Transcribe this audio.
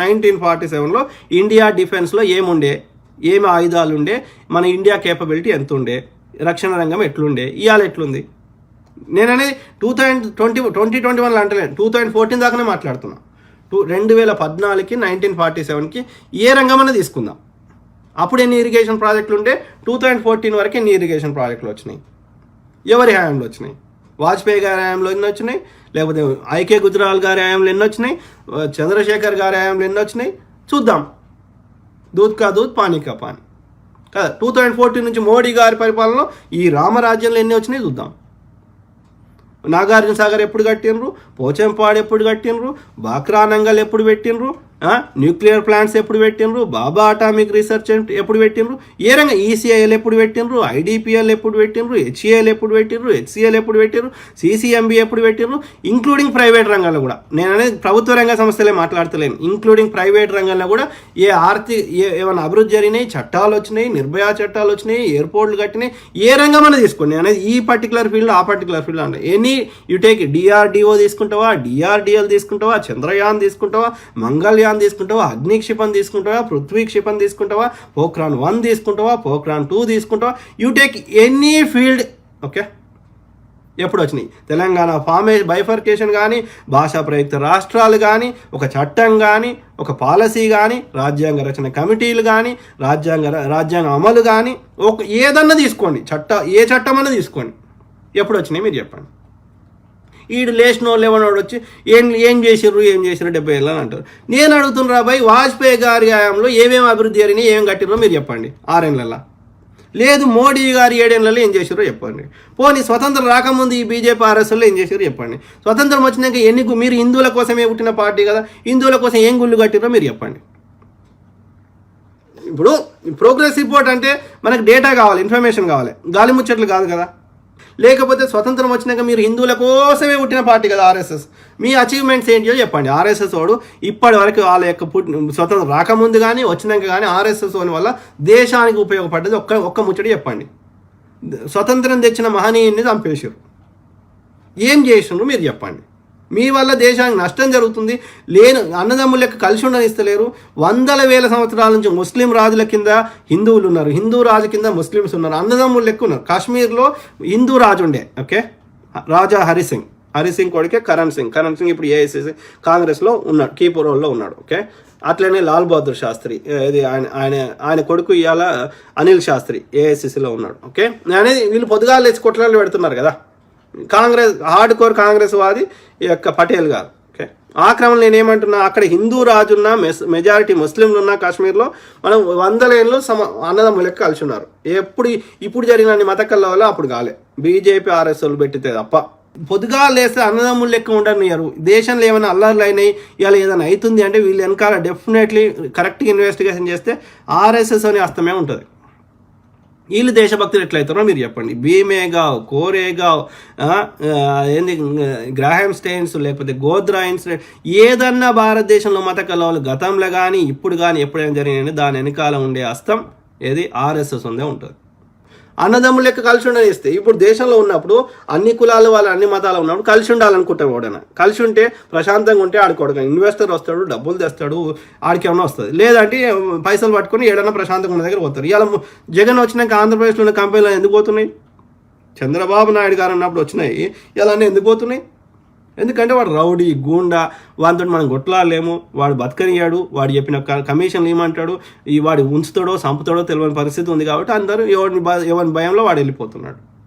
Nineteen forty సెవెన్లో India డిఫెన్స్లో ఏముండే? ఏమి ఆయుధాలు ఉండే మన ఇండియా కేపబిలిటీ ఎంత ఉండే రక్షణ రంగం ఎట్లుండే? ఇవాళ ఎట్లుంది? నేననేది two thousand twenty twenty twenty వన్లో అంటలేను. టూ థౌజండ్ ఫోర్టీన్ దాకానే మాట్లాడుతున్నా. టూ రెండు వేల పద్నాలుగుకి నైన్టీన్ ఫార్టీ సెవెన్కి ఏ రంగం అనేది తీసుకుందాం. అప్పుడు ఎన్ని ఇరిగేషన్ ప్రాజెక్టులు ఉంటే టూ థౌజండ్ ఫోర్టీన్ వరకు ఎన్ని ఇరిగేషన్ ప్రాజెక్టులు వచ్చినాయి? ఎవరి హ్యాండ్లో వచ్చినాయి? వాజ్పేయి గారి హయాంలో ఎన్ని వచ్చినాయి? లేకపోతే ఐకే గుజరాల్ గారి హయాంలో ఎన్ని వచ్చినాయి? చంద్రశేఖర్ గారి హయాంలో ఎన్ని వచ్చినాయి? చూద్దాం. దూద్ కా దూద్ పానీ కా పానీ. కదా టూ థౌజండ్ ఫోర్టీన్ నుంచి మోడీ గారి పరిపాలనలో ఈ రామరాజ్యంలో ఎన్ని వచ్చినాయి చూద్దాం. నాగార్జున సాగర్ ఎప్పుడు కట్టినరు పోచంపాడు ఎప్పుడు కట్టినరు బాక్రా నంగల్ ఎప్పుడు పెట్టినరు న్యూక్లియర్ ప్లాంట్స్ ఎప్పుడు పెట్టినరు బాబా అటామిక్ రీసెర్చ్ ఎప్పుడు పెట్టినరు ఏ రంగం? ఈసీఐఎల్ ఎప్పుడు పెట్టినరు ఐడిపిఎల్ ఎప్పుడు పెట్టినరు హెచ్ఈఎల్ ఎప్పుడు పెట్టినరు హెచ్సిఎల్ ఎప్పుడు పెట్టినరు సిసిఎంబి ఎప్పుడు పెట్టినరు ఇంక్లూడింగ్ ప్రైవేట్ రంగంలో కూడా. నేను అనేది ప్రభుత్వ రంగ సంస్థలే మాట్లాడతలేను. ఇంక్లూడింగ్ ప్రైవేట్ రంగంలో కూడా ఏ ఆర్థిక ఏ ఏమైనా అభివృద్ధి జరిగినాయి? చట్టాలు వచ్చినాయి నిర్భయ చట్టాలు వచ్చినాయి ఎయిర్పోర్ట్లు కట్టినాయి. ఏ రంగం అనేది తీసుకోండి. నేను అనేది ఈ పర్టికులర్ ఫీల్డ్ ఆ పర్టికులర్ ఫీల్డ్ అంటే ఎనీ యు టేక్ డిఆర్డిఓ తీసుకుంటావా? డిఆర్డిఎల్ తీసుకుంటావా? చంద్రయాన్ తీసుకుంటావా? మంగళయాన్ తీసుకుంటావా? అగ్ని క్షిపణి తీసుకుంటావా? పృథ్వీ క్షిపణి తీసుకుంటావా? పోక్రాన్ వన్ తీసుకుంటావా? పోక్రాన్ టూ తీసుకుంటావా? You take any field okay ఎప్పుడు వచ్చినాయి? తెలంగాణ ఫార్మే బైఫర్కేషన్ కానీ భాషా ప్రయుక్త రాష్ట్రాలు కానీ ఒక చట్టం కానీ ఒక పాలసీ కానీ రాజ్యాంగ రచన కమిటీలు కానీ రాజ్యాంగ రాజ్యాంగ అమలు కానీ ఒక ఏదన్నా తీసుకోండి. చట్ట ఏ చట్టం అన్నా తీసుకోండి. ఎప్పుడు వచ్చినాయి? మీరు చెప్పండి. ఈడు లేచినో లేవనోడు వచ్చి ఏం ఏం చేసిర్రు ఏం చేసిర్రు డెబ్బై ఏళ్ళు అని అంటారు. నేను అడుగుతున్నా బాయ్ వాజ్పేయి గారి హయాంలో ఏమేమి అభివృద్ధి జరిగినాయి ఏం కట్టిరో మీరు చెప్పండి ఆరేళ్ళల్లో లేదు మోడీ గారు ఏడేళ్ళలో ఏం చేసారో చెప్పండి. పోనీ స్వతంత్రం రాకముందు ఈ బీజేపీ ఆర్ఎస్ఎల్లో ఏం చేశారో చెప్పండి. స్వతంత్రం వచ్చినాక ఎన్ని మీరు హిందువుల కోసమే పుట్టిన పార్టీ కదా హిందువుల కోసం ఏం గుళ్ళు కట్టిరో మీరు చెప్పండి. ఇప్పుడు ప్రోగ్రెస్ రిపోర్ట్ అంటే మనకు డేటా కావాలి ఇన్ఫర్మేషన్ కావాలి. గాలి ముచ్చట్లు కాదు కదా. లేకపోతే స్వతంత్రం వచ్చినాక మీరు హిందువుల కోసమే పుట్టిన పార్టీ కదా ఆర్ఎస్ఎస్. మీ అచీవ్మెంట్స్ ఏంటియో చెప్పండి. ఆర్ఎస్ఎస్ వాడు ఇప్పటి వరకు వాళ్ళ యొక్క పుట్టి స్వతంత్రం రాకముందు కానీ వచ్చినాక కానీ ఆర్ఎస్ఎస్ వాని వల్ల దేశానికి ఉపయోగపడ్డది ఒక్క ఒక్క ముచ్చటి చెప్పండి. స్వతంత్రం తెచ్చిన మహనీయుని చంపేశారు. ఏం చేసిండ్రు మీరు చెప్పండి. మీ వల్ల దేశానికి నష్టం జరుగుతుంది. లేని అన్నదమ్ముల లెక్క కలిసి ఉండనిస్తలేరు. వందల వేల సంవత్సరాల నుంచి ముస్లిం రాజుల కింద హిందువులు ఉన్నారు. హిందూ రాజు కింద ముస్లిమ్స్ ఉన్నారు. అన్నదమ్ముల లెక్క ఉన్నారు. కాశ్మీర్లో హిందూ రాజు ఉండే ఓకే? రాజా హరిసింగ్ హరిసింగ్ కొడుకే కరణ్ సింగ్. కరణ్ సింగ్ ఇప్పుడు ఏఐసిసి కాంగ్రెస్లో ఉన్నాడు. కీపర్ రోల్లో ఉన్నాడు ఓకే? అట్లనే లాల్ బహదూర్ శాస్త్రి ఇది ఆయన ఆయన ఆయన కొడుకు ఇవాళ అనిల్ శాస్త్రి ఏఐసిసిలో ఉన్నాడు ఓకే? అనేది వీళ్ళు పొద్దుగా లేచి కొట్లాలు పెడుతున్నారు కదా. కాంగ్రెస్ హార్డ్ కోర్ కాంగ్రెస్ వాది ఈ యొక్క పటేల్ గారు. ఓకే. ఆ క్రమంలో నేనేమంటున్నా అక్కడ హిందూ రాజున్న మెస్ మెజారిటీ ముస్లింలు ఉన్న కాశ్మీర్లో మనం వందల ఏళ్ళు సమ అన్నదమ్ములు లెక్క కలిసి ఉన్నారు ఎప్పుడు ఇప్పుడు జరిగిన అన్ని మత అప్పుడు కాలే. బీజేపీ ఆర్ఎస్ఎల్ పెట్టితే తప్ప. పొద్దుగా లేస్తే అన్నదమ్ములు లెక్క ఉండనియరు దేశంలో ఏమైనా అల్లర్లు అయినాయి ఇలా ఏదైనా అవుతుంది అంటే వీళ్ళు వెనకాల డెఫినెట్లీ కరెక్ట్గా ఇన్వెస్టిగేషన్ చేస్తే ఆర్ఎస్ఎస్ అని అస్తమే ఉంటుంది. వీళ్ళు దేశభక్తులు ఎట్లయితారో మీరు చెప్పండి. భీమేగావ్ కోరేగావ్ ఏంది గ్రాహం స్టైన్స్ లేకపోతే గోద్రాయిన్స్ ఏదన్నా భారతదేశంలో మత కలవలు గతంలో కానీ ఇప్పుడు కానీ ఎప్పుడైనా జరిగిన దాని వెనకాల ఉండే అస్తం ఏది? ఆర్ఎస్ఎస్ ఉందే ఉంటుంది. అన్నదమ్ములు లెక్క కలిసి ఉండనిస్తే ఇప్పుడు దేశంలో ఉన్నప్పుడు అన్ని కులాల వాళ్ళు అన్ని మతాలు ఉన్నప్పుడు కలిసి ఉండాలనుకుంటాం ఎవడైనా. కలిసి ఉంటే ప్రశాంతంగా ఉంటే ఆడుకోవడం ఇన్వెస్టర్ వస్తాడు డబ్బులు తెస్తాడు ఆడికి ఏమైనా వస్తుంది. లేదంటే పైసలు పట్టుకొని ఏడైనా ప్రశాంతంగా ఉన్న దగ్గర పోతారు. ఇలా జగన్ వచ్చినాక ఆంధ్రప్రదేశ్లో ఉన్న కంపెనీలు ఎందుకు పోతున్నాయి? చంద్రబాబు నాయుడు గారు అన్నప్పుడు వచ్చినాయి. ఇలా ఎందుకు పోతున్నాయి? ఎందుకంటే వాడు రౌడీ గూండా వాడితో మనం కొట్లాడలేము. వాడు బతకనియాడు వాడు చెప్పిన కమిషన్లు ఏమంటాడు? ఈ వాడు ఉంచుతాడో సంపుతాడో తెలియని పరిస్థితి ఉంది కాబట్టి అందరూ ఎవరిని భ- ఎవరి భయంలో వాడు వెళ్ళిపోతున్నాడు.